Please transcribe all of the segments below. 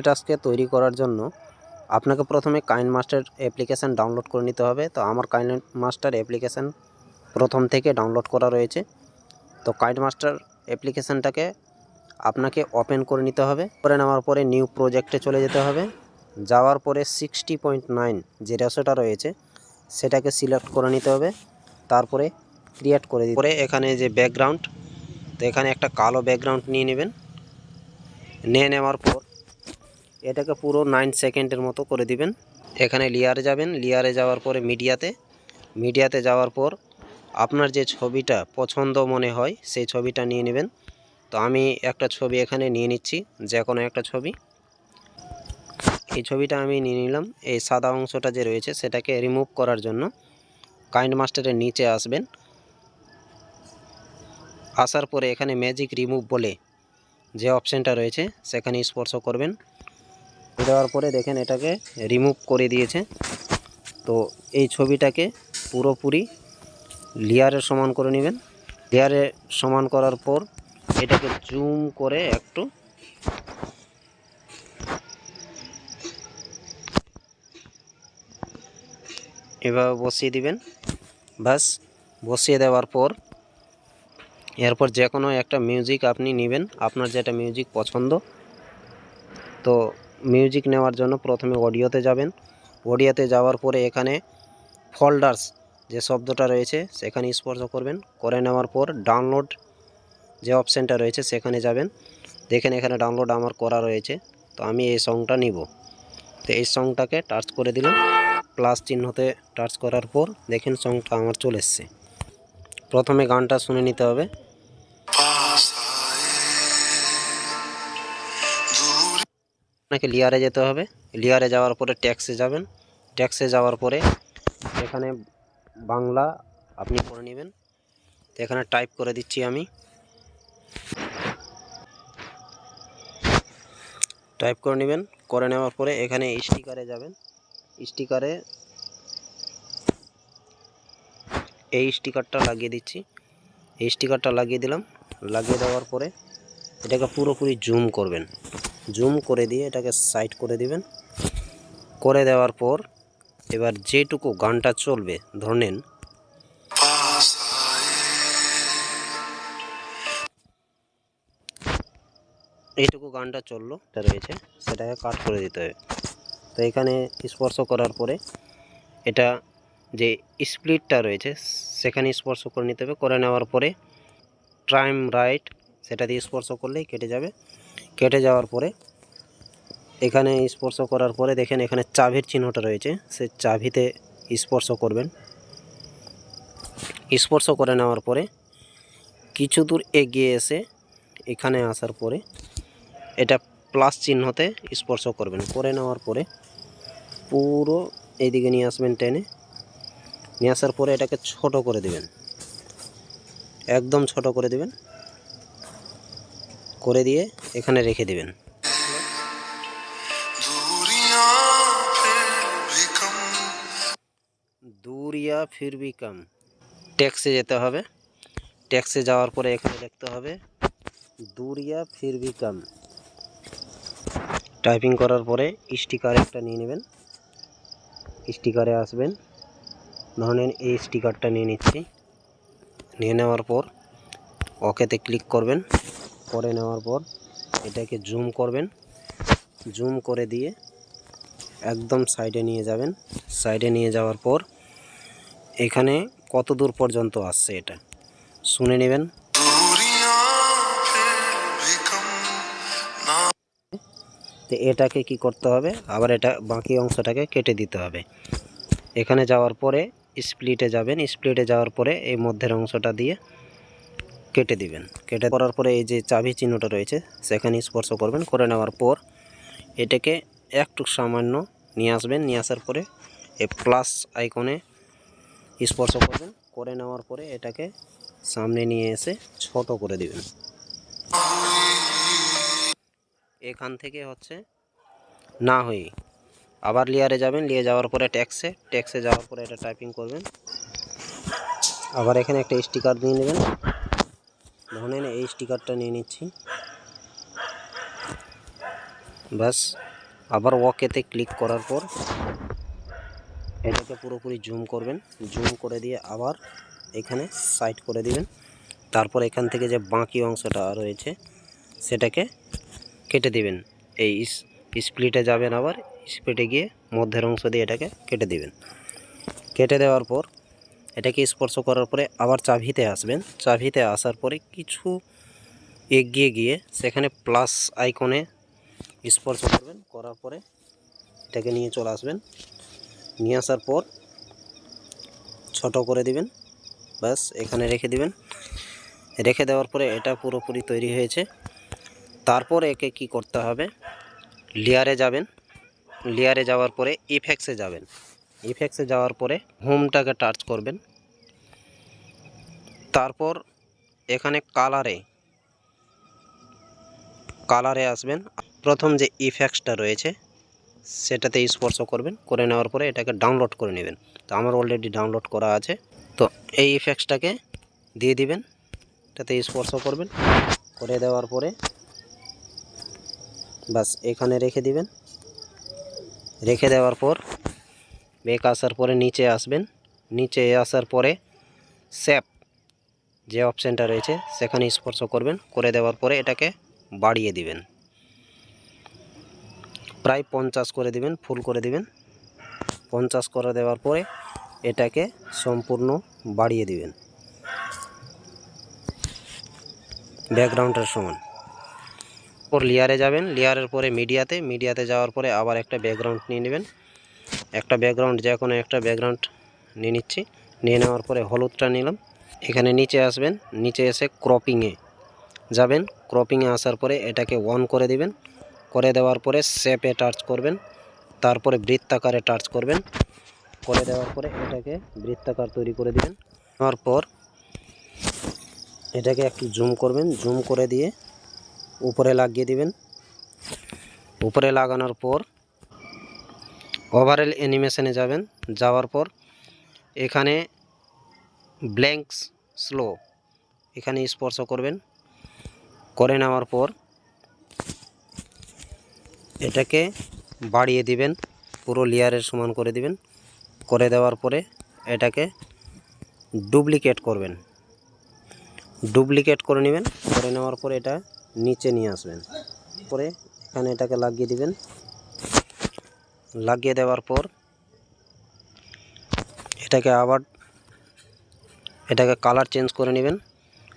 স্ট্যাটাসকে তৈরি করার জন্য আপনাকে প্রথমে কাইন মাস্টার অ্যাপ্লিকেশান ডাউনলোড করে নিতে হবে। তো আমার কাইন মাস্টার অ্যাপ্লিকেশান প্রথম থেকে ডাউনলোড করা রয়েছে। তো কাইন মাস্টার অ্যাপ্লিকেশানটাকে আপনাকে ওপেন করে নিতে হবে। করে নেওয়ার পরে নিউ প্রজেক্টে চলে যেতে হবে। যাওয়ার পরে সিক্সটি পয়েন্ট নাইন যে রেশোটা রয়েছে, সেটাকে সিলেক্ট করে নিতে হবে। তারপরে ক্রিয়েট করে দিতে পরে এখানে যে ব্যাকগ্রাউন্ড, তো এখানে একটা কালো ব্যাকগ্রাউন্ড নিয়ে নেবেন। নিয়ে নেওয়ার পর এটাকে পুরো নাইন সেকেন্ডের মতো করে দিবেন। এখানে লিয়ারে যাবেন। লিয়ারে যাওয়ার পরে মিডিয়াতে মিডিয়াতে যাওয়ার পর আপনার যে ছবিটা পছন্দ মনে হয়, সেই ছবিটা নিয়ে নেবেন। তো আমি একটা ছবি এখানে নিয়ে নিচ্ছি, যে কোনো একটা ছবি। এই ছবিটা আমি নিয়ে নিলাম। এই সাদা অংশটা যে রয়েছে, সেটাকে রিমুভ করার জন্য কাইন্ড মাস্টারের নিচে আসবেন। আসার পরে এখানে ম্যাজিক রিমুভ বলে যে অপশানটা রয়েছে, সেখানে স্পর্শ করবেন। দেওয়ার পরে দেখেন এটাকে রিমুভ করে দিয়েছে। তো এই ছবিটাকে পুরোপুরি লেয়ারের সমান করে নেবেন। লেয়ারে সমান করার পর এটাকে জুম করে একটু এভাবে বসিয়ে দিবেন। ব্যাস, বসিয়ে দেওয়ার পর এরপর যে কোনো একটা মিউজিক আপনি নেবেন। আপনার যেটা মিউজিক পছন্দ। তো মিউজিক নেওয়ার জন্য প্রথমে অডিওতে যাবেন। অডিওতে যাওয়ার পরে এখানে ফোল্ডার্স যে শব্দটা রয়েছে, সেখানে স্পর্শ করবেন। করে নেওয়ার পর ডাউনলোড যে অপশানটা রয়েছে, সেখানে যাবেন। দেখেন এখানে ডাউনলোড আমার করা রয়েছে। তো আমি এই সংটা নিব। তো এই সংটাকে টাচ করে দিলাম। প্লাস চিহ্নতে টাচ করার পর দেখেন সংটা আমার চলে এসছে। প্রথমে গানটা শুনে নিতে হবে। আপনাকে লিয়ারে যেতে হবে। লিয়ারে যাওয়ার পরে ট্যাক্সে যাবেন। ট্যাক্সে যাওয়ার পরে এখানে বাংলা আপনি করে নেবেন। এখানে টাইপ করে দিচ্ছি আমি। টাইপ করে নেবেন। করে নেওয়ার পরে এখানে স্টিকারে যাবেন। স্টিকারে এই স্টিকারটা লাগিয়ে দিচ্ছি। এই স্টিকারটা লাগিয়ে দিলাম। লাগিয়ে দেওয়ার পরে এটাকে পুরোপুরি জুম করবেন। জুম করে দিয়ে এটাকে সাইড করে দিবেন। করে দেওয়ার পর এবার যেটুকু গানটা চলবে ধরেন এইটুকু গানটা চলল, এটা রয়েছে, সেটাকে কাট করে দিতে হবে। তো এখানে স্পর্শ করার পরে এটা যে স্প্লিটটা রয়েছে, সেখানে স্পর্শ করে নিতে হবে। করে নেওয়ার পরে টাইম রাইট, সেটা দিয়ে স্পর্শ করলেই কেটে যাবে। কেটে যাওয়ার পরে এখানে স্পর্শ করার পরে দেখেন এখানে চাবির চিহ্নটা রয়েছে। সে চাবিতে স্পর্শ করবেন। স্পর্শ করে নেওয়ার পরে কিছু দূর এগিয়ে এসে এখানে আসার পরে এটা প্লাস চিহ্নতে স্পর্শ করবেন। করে নেওয়ার পরে পুরো এইদিকে নিয়ে আসবেন টেনে। নিয়ে আসার পরে এটাকে ছোট করে দেবেন। একদম ছোট করে দিবেন। করে দিয়ে এখানে রেখে দেবেন। দূরিয়া ফির ভি কম ট্যাক্সে যেতে হবে। ট্যাক্সে যাওয়ার পরে এখানে দেখতে হবে, দূরিয়া ফির ভি কম টাইপিং করার পরে স্টিকার একটা নিয়ে নেবেন। স্টিকারে আসবেন। ধরেন এই স্টিকারটা নিয়ে নিচ্ছি। নিয়ে নেওয়ার পর ওকেতে ক্লিক করবেন। করে নেওয়ার পর এটাকে জুম করবেন। জুম করে দিয়ে একদম সাইডে নিয়ে যাবেন। সাইডে নিয়ে যাওয়ার পর এখানে কত দূর পর্যন্ত আসছে এটা? শুনে নেবেন। তো এটাকে কি করতে হবে? আবার এটা বাকি অংশটাকে কেটে দিতে হবে। এখানে যাওয়ার পরে স্প্লিটে যাবেন। স্প্লিটে যাওয়ার পরে এই মধ্যের অংশটা দিয়ে কেটে দিবেন। কেটে করার পরে এই যে চাবি চিহ্নটা রয়েছে, সেখানে স্পর্শ করবেন। করে নেওয়ার পর এটাকে একটু সামান্য নিয়ে আসবেন। নিয়ে আসার পরে এই প্লাস আইকনে স্পর্শ করবেন। করে নেওয়ার পরে এটাকে সামনে নিয়ে এসে ছোট করে দিবেন। এখান থেকে হচ্ছে না হয়ে আবার লেয়ারে যাবেন। লিয়ে যাওয়ার পরে ট্যাক্সে ট্যাক্সে যাওয়ার পরে এটা টাইপিং করবেন। আবার এখানে একটা স্টিকার দিয়ে নেবেন। ধরেন এই স্টিকারটা নিয়ে নিচ্ছি। ব্যাস, আবার ওকেতে ক্লিক করার পর এটাকে পুরোপুরি জুম করবেন। জুম করে দিয়ে আবার এখানে সাইড করে দিবেন। তারপর এখান থেকে যে বাকি অংশটা রয়েছে, সেটাকে কেটে দিবেন। এই স্প্লিটে যাবেন আবার স্প্লিটে গিয়ে মধ্যের অংশ দিয়ে এটাকে কেটে দিবেন। কেটে দেওয়ার পর এটাকে স্পর্শ করার পরে আবার চাভিতে আসবেন। চাভিতে আসার পরে কিছু এগিয়ে গিয়ে সেখানে প্লাস আইকনে স্পর্শ করবেন। করার পরে এটাকে নিয়ে চলে আসবেন। নিয়ে আসার পর ছোট করে দিবেন। ব্যাস, এখানে রেখে দিবেন। রেখে দেওয়ার পরে এটা পুরোপুরি তৈরি হয়েছে। তারপর একে কি করতে হবে? লেয়ারে যাবেন। লেয়ারে যাওয়ার পরে ইফেক্টসে যাবেন। ইফেক্টসে যাওয়ার পরে হোমটাকে টাচ করবেন। তারপর এখানে কালারে কালারে আসবেন। প্রথম যে ইফেক্টসটা রয়েছে, সেটাতে স্পর্শ করবেন। করে নেওয়ার পরে এটাকে ডাউনলোড করে নেবেন। তো আমার অলরেডি ডাউনলোড করা আছে। তো এই ইফেক্টসটাকে দিয়ে দিবেন। এটাতে স্পর্শ করবেন। করে দেওয়ার পরে বাস এখানে রেখে দিবেন। রেখে দেওয়ার পর বেক আসার পরে নিচে আসবেন। নিচে আসার পরে স্যাপ যে অপশানটা রয়েছে, সেখানে স্পর্শ করবেন। করে দেওয়ার পরে এটাকে বাড়িয়ে দিবেন। প্রায় পঞ্চাশ করে দিবেন, ফুল করে দিবেন। পঞ্চাশ করে দেওয়ার পরে এটাকে সম্পূর্ণ বাড়িয়ে দিবেন। ব্যাকগ্রাউন্ডের সমান। পর লেয়ারে যাবেন। লেয়ারের পরে মিডিয়াতে মিডিয়াতে যাওয়ার পরে আবার একটা ব্যাকগ্রাউন্ড নিয়ে নেবেন। একটা ব্যাকগ্রাউন্ড যে কোনো একটা ব্যাকগ্রাউন্ড নিয়ে নিচ্ছি। নিয়ে নেওয়ার পরে হলুদটা নিলাম। এখানে নিচে আসবেন, নিচে এসে ক্রপিংয়ে যাবেন। ক্রপিংয়ে আসার পরে এটাকে অন করে দিবেন। করে দেওয়ার পরে শেপে টাচ করবেন। তারপরে বৃত্তাকারে টাচ করবেন। করে দেওয়ার পরে এটাকে বৃত্তাকার তৈরি করে দিবেন। নেওয়ার পর এটাকে একটু জুম করবেন। জুম করে দিয়ে উপরে লাগিয়ে দিবেন। উপরে লাগানোর পর ওভারঅল অ্যানিমেশনে যাবেন। যাওয়ার পর এখানে ব্ল্যাঙ্কস স্লো। এখানে স্পর্শ করবেন। করে নেওয়ার পর এটাকে বাড়িয়ে দিবেন। পুরো লেয়ারের সমান করে দিবেন। করে দেওয়ার পরে এটাকে ডুপ্লিকেট করবেন। ডুপ্লিকেট করে নেবেন। করে নেওয়ার পরে এটা নিচে নিয়ে আসবেন। পরে এখানে এটাকে লাগিয়ে দিবেন। লাগিয়ে দেওয়ার পর এটাকে আবার এটাকে কালার চেঞ্জ করে নেবেন।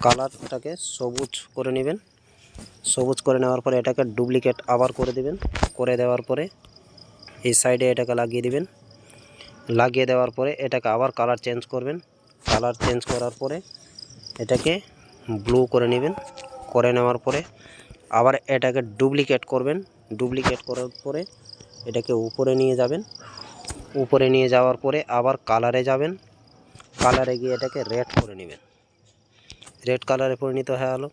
কালারটাকে সবুজ করে নেবেন। সবুজ করে নেওয়ার পরে এটাকে ডুপ্লিকেট আবার করে দেবেন। করে দেওয়ার পরে এই সাইডে এটাকে লাগিয়ে দিবেন। লাগিয়ে দেওয়ার পরে এটাকে আবার কালার চেঞ্জ করবেন। কালার চেঞ্জ করার পরে এটাকে ব্লু করে নেবেন। করে নেওয়ার পরে আবার এটাকে ডুপ্লিকেট করবেন। ডুপ্লিকেট করার পরে এটাকে উপরে নিয়ে যাবেন। উপরে নিয়ে যাওয়ার পরে আবার কালারে যাবেন। কালারে গিয়ে এটাকে রেড করে নেবেন। রেড কালারে পরিণত হয়ে গেলো।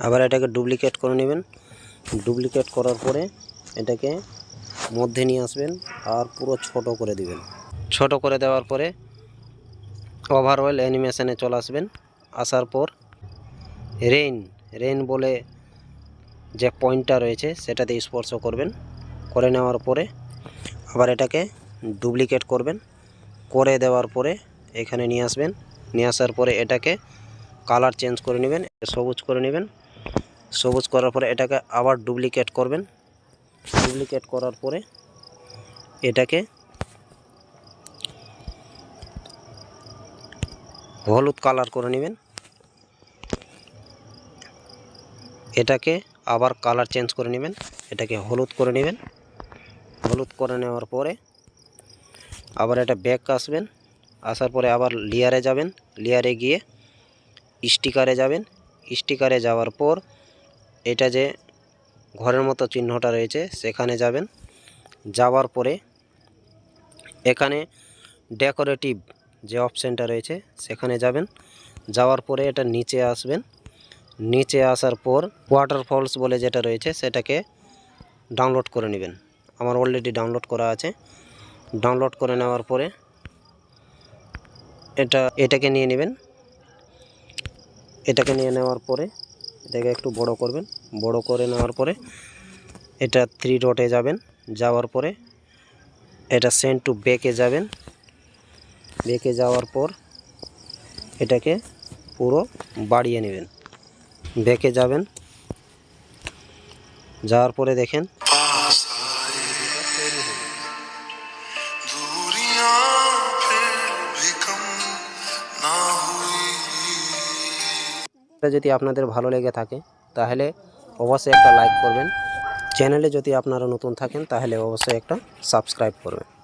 আবার এটাকে ডুপ্লিকেট করে নেবেন। ডুপ্লিকেট করার পরে এটাকে মধ্যে নিয়ে আসবেন আর পুরো ছোট করে দিবেন। ছোট করে দেওয়ার পরে ওভারঅল অ্যানিমেশনে চলে আসবেন। আসার পর রেইন রেইন বলে যে পয়েন্টটা রয়েছে সেটাতে স্পর্শ করবেন। করে নেওয়ার পরে আবার এটাকে ডুপ্লিকেট করবেন। করে দেওয়ার পরে এখানে নিয়ে আসবেন। নিয়ে আসার পরে এটাকে কালার চেঞ্জ করে নেবেন সবুজ করে নেবেন। সবুজ করার পরে এটাকে আবার ডুপ্লিকেট করবেন। ডুপ্লিকেট করার পরে এটাকে হলুদ কালার করে নেবেন। এটাকে আবার কালার চেঞ্জ করে নেবেন, এটাকে হলুদ করে নেবেন। হলুদ করে নেওয়ার পরে আবার এটা ব্যাক আসবেন। আসার পরে আবার লেয়ারে যাবেন। লেয়ারে গিয়ে স্টিকারে যাবেন। স্টিকারে যাওয়ার পর এটা যে ঘরের মতো চিহ্নটা রয়েছে, সেখানে যাবেন। যাওয়ার পরে এখানে ডেকোরেটিভ যে অপশানটা রয়েছে, সেখানে যাবেন। যাওয়ার পরে এটা নিচে আসবেন। নিচে আসার পর ওয়াটারফলস বলে যেটা রয়েছে, সেটাকে ডাউনলোড করে নেবেন। আমার অলরেডি ডাউনলোড করা আছে। ডাউনলোড করে নেওয়ার পরে এটা, এটাকে নিয়ে নেবেন। এটাকে নিয়ে নেওয়ার পরে, এটাকে একটু বড় করবেন। বড় করে নেওয়ার পরে, এটা থ্রি ডটে যাবেন। যাওয়ার পরে, এটা সেন্ট টু বেকে যাবেন। বেকে যাওয়ার পর, এটাকে পুরো বাড়িয়ে নেবেন। বেকে যাবেন। যাওয়ার পরে দেখেন এটা যদি আপনাদের ভালো লেগে থাকে, তাহলে অবশ্যই একটা লাইক করবেন। চ্যানেলে যদি আপনারা নতুন থাকেন, তাহলে অবশ্যই একটা সাবস্ক্রাইব করবেন।